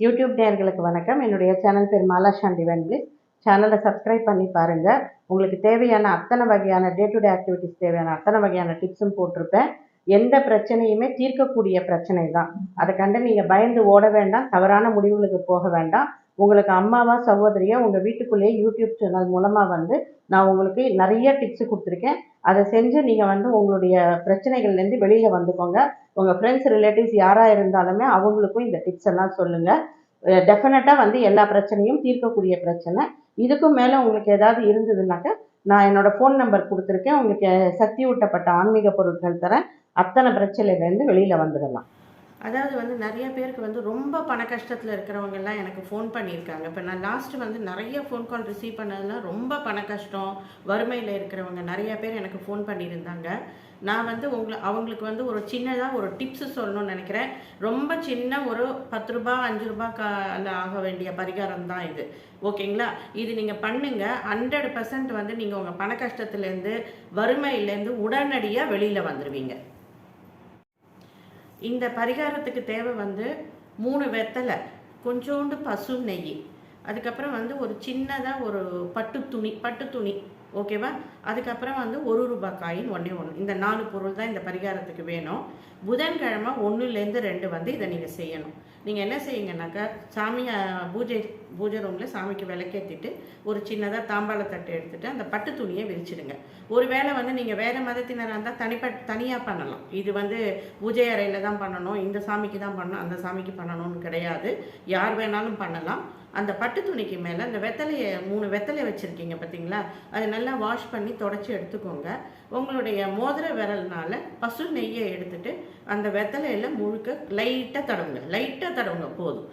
YouTube நேர்களுக்கு வணக்கம். என்னுடைய சேனல் பேர் மாலா சாந்தி வென்பிளிஸ் சேனலை சப்ஸ்கிரைப் பண்ணி பாருங்கள் உங்களுக்கு தேவையான அத்தனை வகையான டே டு டே ஆக்டிவிட்டிஸ் தேவையான அத்தனை வகையான டிப்ஸும் போட்டிருப்பேன். எந்த பிரச்சனையுமே தீர்க்கக்கூடிய பிரச்சனை தான். அதை கண்டு நீங்கள் பயந்து ஓட வேண்டாம். தவறான முடிவுகளுக்கு போக வேண்டாம். உங்களுக்கு அம்மாவா சகோதரியா உங்கள் வீட்டுக்குள்ளேயே யூடியூப் சேனல் மூலமாக வந்து நான் உங்களுக்கு நிறைய டிப்ஸ் கொடுத்துருக்கேன். அதை செஞ்சு நீங்கள் வந்து உங்களுடைய பிரச்சனைகள்லேருந்து வெளியில் வந்துக்கோங்க. உங்கள் ஃப்ரெண்ட்ஸ் ரிலேட்டிவ்ஸ் யாராக இருந்தாலுமே அவங்களுக்கும் இந்த டிப்ஸ் எல்லாம் சொல்லுங்கள் டெஃபினட்டாக வந்து எல்லா பிரச்சனையும் தீர்க்கக்கூடிய பிரச்சனை. இதுக்கும் மேலே உங்களுக்கு ஏதாவது இருந்ததுனாக்கா நான் என்னோட ஃபோன் நம்பர் கொடுத்துருக்கேன். உங்களுக்கு சக்தி ஊட்டப்பட்ட ஆன்மீக பொருட்கள் தரேன். அத்தனை பிரச்சனையிலேருந்து வெளியில் வந்துடலாம். அதாவது வந்து நிறைய பேருக்கு வந்து ரொம்ப பண கஷ்டத்தில் இருக்கிறவங்கெல்லாம் எனக்கு ஃபோன் பண்ணியிருக்காங்க. இப்போ நான் லாஸ்ட்டு வந்து நிறைய ஃபோன் கால் ரிசீவ் பண்ணதுலாம் ரொம்ப பண கஷ்டம் வறுமையில் இருக்கிறவங்க நிறைய பேர் எனக்கு ஃபோன் பண்ணியிருந்தாங்க. நான் வந்து உங்களை அவங்களுக்கு வந்து ஒரு சின்னதாக ஒரு டிப்ஸ் சொல்லணும்னு நினைக்கிறேன். ரொம்ப சின்ன ஒரு பத்து ரூபா அஞ்சு ரூபா கால ஆக வேண்டிய பரிகாரம் தான் இது. ஓகேங்களா? இது நீங்கள் பண்ணுங்கள் ஹண்ட்ரட் பர்சன்ட் வந்து நீங்கள் உங்கள் பண கஷ்டத்துலேருந்து வறுமையிலேருந்து உடனடியாக வெளியில் வந்துடுவீங்க இந்த பரிகாரத்துக்கு தேவை வந்து மூணு வெத்தலை கொஞ்சோண்டு பசு நெய். அதுக்கப்புறம் வந்து ஒரு சின்னதாக ஒரு பட்டு துணி பட்டு துணி. ஓகேவா? அதுக்கப்புறம் வந்து ஒரு ரூபாய் காயின் ஒன்றே ஒன்று இந்த நாலு பொருள் தான் இந்த பரிகாரத்துக்கு வேணும். புதன்கிழமை ஒன்றுலேருந்து ரெண்டு வந்து இதை நீங்கள் செய்யணும். நீங்கள் என்ன செய்யுங்கனாக்கா சாமி பூஜை பூஜை ரூமில் சாமிக்கு விளக்கேற்றிட்டு ஒரு சின்னதாக தாம்பாளத்தட்டு எடுத்துகிட்டு அந்த பட்டு துணியை விரிச்சிடுங்க. ஒரு வேளை வந்து நீங்கள் வேறு மதத்தினராக இருந்தால் தனிப்பட் தனியாக பண்ணலாம். இது வந்து பூஜை அறையில் தான் பண்ணணும் இந்த சாமிக்கு தான் பண்ணணும் அந்த சாமிக்கு பண்ணணும்னு கிடையாது. யார் வேணாலும் பண்ணலாம். அந்த பட்டு துணிக்கு மேலே அந்த வெத்தலையை மூணு வெத்தலை வச்சுருக்கீங்க பார்த்தீங்களா அது நல்லா வாஷ் பண்ணி தொடச்சி எடுத்துக்கோங்க. உங்களுடைய மோதிர விரல்னால பசு நெய்யை எடுத்துட்டு அந்த வெத்தலையில் முழுக்க லைட்டாக தடவுங்க. லைட்டாக தடவுங்க போதும்.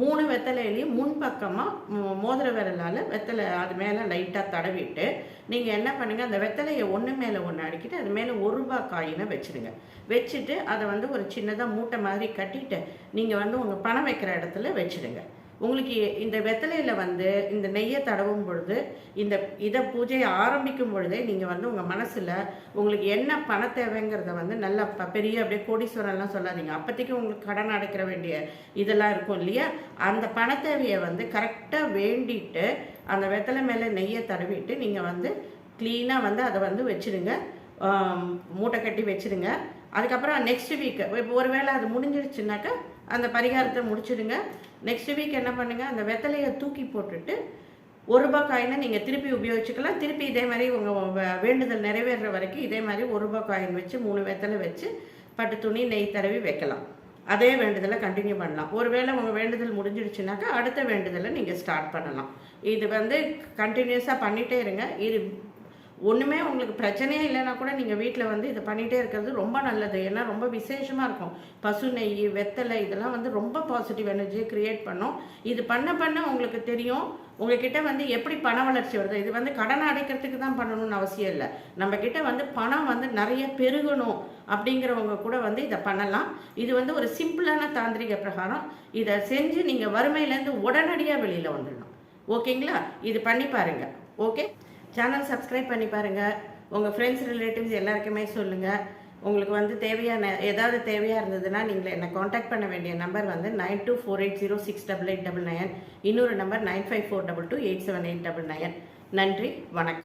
மூணு வெத்தலையிலையும் முன்பக்கமாக மோதிர விரலால் வெத்தலை அது மேலே லைட்டாக தடவிட்டு நீங்கள் என்ன பண்ணுங்கள் அந்த வெத்தலையை ஒன்று மேலே ஒன்று அடிக்கிட்டு அது மேலே ஒரு ரூபா காயினை வச்சுடுங்க வச்சுட்டு அதை வந்து ஒரு சின்னதாக மூட்டை மாதிரி கட்டிட்டு நீங்கள் வந்து உங்கள் பணம் வைக்கிற இடத்துல வச்சுடுங்க உங்களுக்கு இந்த வெத்தலையில் வந்து இந்த நெய்யை தடவும் பொழுது இந்த இதை பூஜையை ஆரம்பிக்கும் பொழுதே நீங்கள் வந்து உங்கள் மனசில் உங்களுக்கு என்ன பண தேவைங்கிறத வந்து நல்லா பெரிய அப்படியே கோடீஸ்வரம்லாம் சொல்லாதீங்க. அப்போதைக்கு உங்களுக்கு கடன் அடைக்கிற வேண்டிய இதெல்லாம் இருக்கும் இல்லையா? அந்த பண தேவையை வந்து கரெக்டாக வேண்டிட்டு அந்த வெத்தலை மேலே நெய்யை தடவிட்டு நீங்கள் வந்து க்ளீனாக வந்து அதை வந்து வச்சுடுங்க மூட்டை கட்டி வச்சுடுங்க அதுக்கப்புறம் நெக்ஸ்ட் வீக்கு இப்போ ஒருவேளை அது முடிஞ்சிடுச்சுனாக்கா அந்த பரிகாரத்தை முடிச்சிடுங்க. நெக்ஸ்ட் வீக் என்ன பண்ணுங்கள் அந்த வெத்தலையை தூக்கி போட்டுட்டு ஒரு ரூபா காயினை நீங்கள் திருப்பி உபயோகிச்சுக்கலாம். திருப்பி இதே மாதிரி உங்கள் வேண்டுதல் நிறைவேறுற வரைக்கும் இதே மாதிரி ஒரு ரூபா காயின் வச்சு மூணு வெத்தலை வச்சு பட்டு துணி நெய் தடவி வைக்கலாம். அதே வேண்டுதலை கண்டினியூ பண்ணலாம். ஒருவேளை உங்கள் வேண்டுதல் முடிஞ்சிடுச்சுனாக்கா அடுத்த வேண்டுதலை நீங்கள் ஸ்டார்ட் பண்ணலாம். இது வந்து கண்டினியூஸாக பண்ணிகிட்டே இருங்க. இது ஒன்றுமே உங்களுக்கு பிரச்சனையே இல்லைன்னா கூட நீங்கள் வீட்டில் வந்து இதை பண்ணிகிட்டே இருக்கிறது ரொம்ப நல்லது. ஏன்னா ரொம்ப விசேஷமாக இருக்கும். பசு நெய் வெத்தலை இதெல்லாம் வந்து ரொம்ப பாசிட்டிவ் எனர்ஜியை க்ரியேட் பண்ணும். இது பண்ண பண்ண உங்களுக்கு தெரியும். உங்ககிட்ட வந்து எப்படி பண வளர்ச்சி வருது? இது வந்து கடனை அடைக்கிறதுக்கு தான் பண்ணணும்னு அவசியம் இல்லை. நம்மக்கிட்ட வந்து பணம் வந்து நிறைய பெருகணும் அப்படிங்கிறவங்க கூட வந்து இதை பண்ணலாம். இது வந்து ஒரு சிம்பிளான தாந்திரிக பிரகாரம். இதை செஞ்சு நீங்கள் வறுமையிலேருந்து உடனடியாக வெளியில் வந்துடணும். ஓகேங்களா? இது பண்ணி பாருங்கள் ஓகே? சேனல் சப்ஸ்கிரைப் பண்ணி பாருங்கள் உங்கள் ஃப்ரெண்ட்ஸ் ரிலேட்டிவ்ஸ் எல்லாருக்குமே சொல்லுங்கள் உங்களுக்கு வந்து தேவையான ஏதாவது தேவையாக இருந்ததுன்னா நீங்கள் என்னை காண்டாக்ட் பண்ண வேண்டிய நம்பர் வந்து nine two four eight zero six double eight double nine இன்னொரு number nine five four double two eight seven eight double nine நன்றி வணக்கம்.